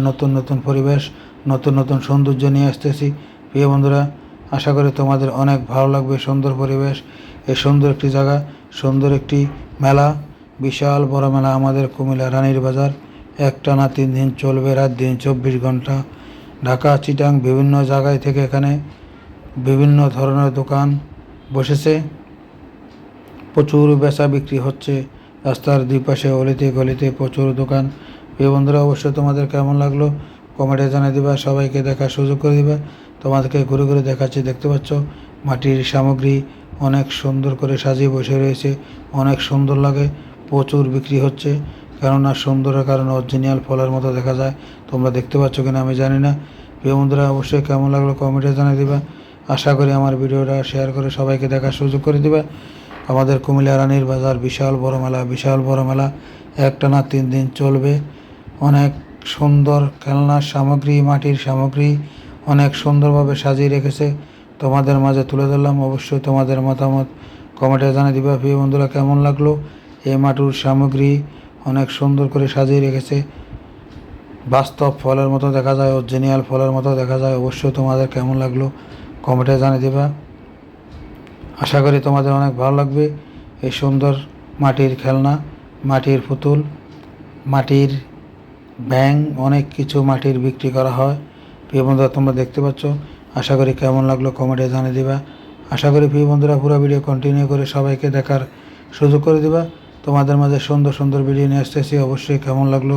নতুন নতুন পরিবেশ, নতুন নতুন সৌন্দর্য নিয়ে আসতেছি। প্রিয় বন্ধুরা, আশা করি তোমাদের অনেক ভালো লাগবে সুন্দর পরিবেশ, এই সুন্দর একটি জায়গা, সুন্দর একটি মেলা, বিশাল বড় মেলা আমাদের কুমিল্লা রানীর বাজার। একটানা তিন দিন চলবে, রাত দিন চব্বিশ ঘণ্টা। ঢাকা, চিটাং বিভিন্ন জায়গায় থেকে এখানে বিভিন্ন ধরনের দোকান বসেছে। প্রচুর বেচা বিক্রি হচ্ছে। রাস্তার দুই পাশে অলিতে গলিতে প্রচুর দোকান। প্রিয় বন্ধুরা, অবশ্যই তোমাদের কেমন লাগল? কমেন্টে জানিয়ে দিবা, সবাইকে দেখার সুযোগ করে দিবা। তোমাদেরকে ঘুরে ঘুরে দেখাচ্ছি, দেখতে পাচ্ছ? মাটির সামগ্রী অনেক সুন্দর করে সাজিয়ে বসে রয়েছে, অনেক সুন্দর লাগে, প্রচুর বিক্রি হচ্ছে। কেননা সুন্দরের কারণে অরিজিনাল ফলের মতো দেখা যায়, তোমরা দেখতে পাচ্ছ কিনা আমি জানি না। প্রিয় বন্ধুরা, অবশ্যই কেমন লাগল কমেন্টে জানিয়ে দিবা। আশা করি আমার ভিডিওটা শেয়ার করে সবাইকে দেখার সুযোগ করে দিবা। আমাদের কুমিল্লা রানীর বাজার, বিশাল বড় মেলা, বিশাল বড় মেলা। একটানা তিন দিন চলবে। অনেক সুন্দর খেলনার সামগ্রী, মাটির সামগ্রী অনেক সুন্দরভাবে সাজিয়ে রেখেছে। তোমাদের মাঝে তুলে ধরলাম। অবশ্যই তোমাদের মতামত কমেন্টে জানিয়ে দিবা। প্রিয় বন্ধুরা, কেমন লাগল? এই মাটির সামগ্রী অনেক সুন্দর করে সাজিয়ে রেখেছে। বাস্তব ফলের মতো দেখা যায়, অরিজিনাল ফলের মতো দেখা যায়। অবশ্যই তোমাদের কেমন লাগল কমেন্টে জানিয়ে দিবা। আশা করি তোমাদের অনেক ভালো লাগবে। এই সুন্দর মাটির খেলনা, মাটির পুতুল, মাটির ব্যাং অনেক কিছু মাটির বিক্রি করা হয়। প্রিয় বন্ধুরা, তোমরা দেখতে পাচ্ছ। আশা করি কেমন লাগল কমেন্টে জানিয়ে দিবা। আশা করি প্রিয় বন্ধুরা, পুরো ভিডিও কন্টিনিউ করে সবাইকে দেখার সুযোগ করে দিবা। তোমাদের মাঝে সুন্দর সুন্দর ভিডিও নিয়ে আসতেছি, অবশ্যই কেমন লাগল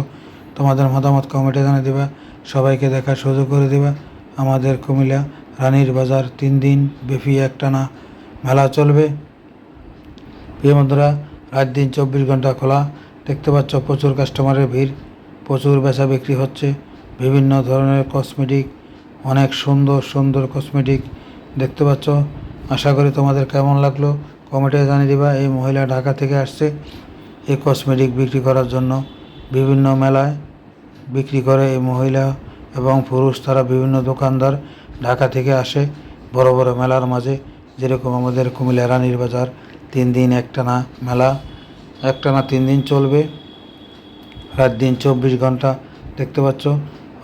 তোমাদের মতামত কমেন্টে জানিয়ে দিবা। সবাইকে দেখার সুযোগ করে দিবা। আমাদের কুমিল্লা রানীর বাজার তিন দিন ব্যাপী একটানা মেলা চলবে। প্রিয় বন্ধুরা, রাত দিন চব্বিশ ঘণ্টা খোলা। দেখতে পাচ্ছ প্রচুর কাস্টমারের ভিড়। প্রচুর বেচা বিক্রি হচ্ছে। বিভিন্ন ধরনের কসমেটিক অনেক সুন্দর সুন্দর কসমেটিক দেখতে পাচ্ছ? আশা করি তোমাদের কেমন লাগল? কমেন্টে জানিয়ে দিবা, এই মহিলা ঢাকা থেকে আসছে এই কসমেটিক বিক্রি করার জন্য। বিভিন্ন মেলায় বিক্রি করে এই মহিলা এবং পুরুষ, তারা বিভিন্ন দোকানদার ঢাকা থেকে আসে বড় বড় মেলার মাঝে। যেরকম আমাদের কুমিল্লা রানীর বাজার, তিন দিন একটানা মেলা, একটানা তিন দিন চলবে। রাত দিন চব্বিশ ঘণ্টা দেখতে পাচ্ছ।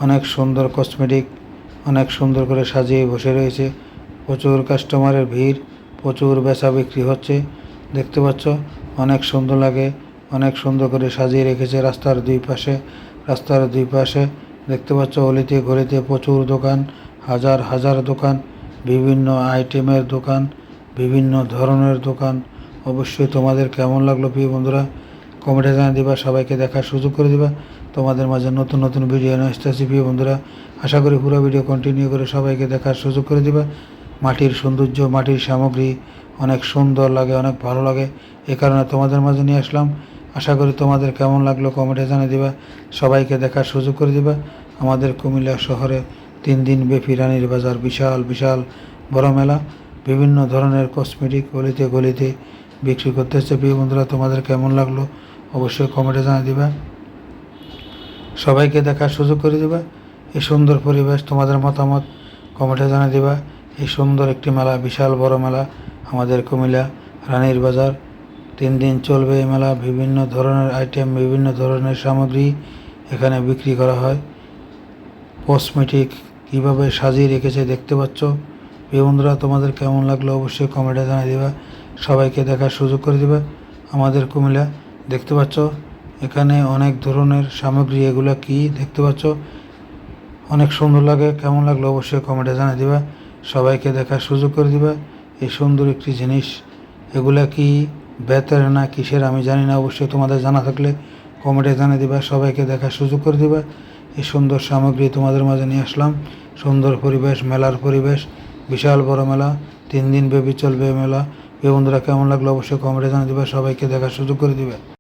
অনেক সুন্দর কসমেটিক অনেক সুন্দর করে সাজিয়ে বসে রয়েছে। প্রচুর কাস্টমারের ভিড়, প্রচুর বেচা বিক্রি হচ্ছে। দেখতে পাচ্ছ, অনেক সুন্দর লাগে, অনেক সুন্দর করে সাজিয়ে রেখেছে রাস্তার দুই পাশে। রাস্তার দুই পাশে দেখতে পাচ্ছ, অলিতে গলিতে প্রচুর দোকান, হাজার হাজার দোকান, বিভিন্ন আইটেমের দোকান, বিভিন্ন ধরনের দোকান। অবশ্যই তোমাদের কেমন লাগল প্রিয় বন্ধুরা? কমেন্টে জানিয়ে দিবা, সবাইকে দেখার সুযোগ করে দিবা। তোমাদের মাঝে নতুন নতুন ভিডিও নিয়ে আসতেছি প্রিয় বন্ধুরা। আশা করি পুরো ভিডিও কন্টিনিউ করে সবাইকে দেখার সুযোগ করে দিবা। মাটির সৌন্দর্য, মাটির সামগ্রী অনেক সুন্দর লাগে, অনেক ভালো লাগে। এ কারণে তোমাদের মাঝে নিয়ে আসলাম। আশা করি তোমাদের কেমন লাগল কমেন্টে জানিয়ে দিবা। সবাইকে দেখার সুযোগ করে দিবা। আমাদের কুমিল্লা শহরে তিন দিন ব্যাপী রানীর বাজার বিশাল বিশাল বড় মেলা। বিভিন্ন ধরনের কসমেটিক গলিতে গলিতে বিক্রি করতেছে প্রিয় বন্ধুরা, তোমাদের কেমন লাগল? অবশ্যই কমেন্টে জানিয়ে দিবা। সবাইকে দেখার সুযোগ করে দিবা। এই সুন্দর পরিবেশ তোমাদের মতামত কমেন্টে জানিয়ে দিবা। এই সুন্দর একটি মেলা, বিশাল বড় মেলা আমাদের কুমিল্লা রানীর বাজার। তিন দিন চলবে এই মেলা। বিভিন্ন ধরনের আইটেম বিভিন্ন ধরনের সামগ্রী এখানে বিক্রি করা হয়। কসমেটিক কীভাবে সাজিয়ে রেখেছে দেখতে পাচ্ছ? এই বন্ধুরা, তোমাদের কেমন লাগল অবশ্যই কমেন্টে জানিয়ে দিবা। সবাইকে দেখার সুযোগ করে দিবা। আমাদের কুমিল্লা দেখতে পাচ্ছ? এখানে অনেক ধরনের সামগ্রী। এগুলো কি দেখতে পাচ্ছ? অনেক সুন্দর লাগে। কেমন লাগল অবশ্যই কমেন্টে জানিয়ে দিবা। সবাইকে দেখার সুযোগ করে দিবা। এই সুন্দর একটি জিনিস। এগুলা কি বেতের না কিসের আমি জানি না। অবশ্যই তোমাদের জানা থাকলে কমেন্টে জানিয়ে দিবা। সবাইকে দেখার সুযোগ করে দিবা। এই সুন্দর সামগ্রী তোমাদের মাঝে নিয়ে আসলাম। সুন্দর পরিবেশ, মেলার পরিবেশ। বিশাল বড় মেলা। তিন দিন ব্যাপী চলবে মেলা। এই বন্ধুরা কেমন লাগল অবশ্যই কমেন্টে জানিয়ে দিবা। সবাইকে দেখার সুযোগ করে দিবে।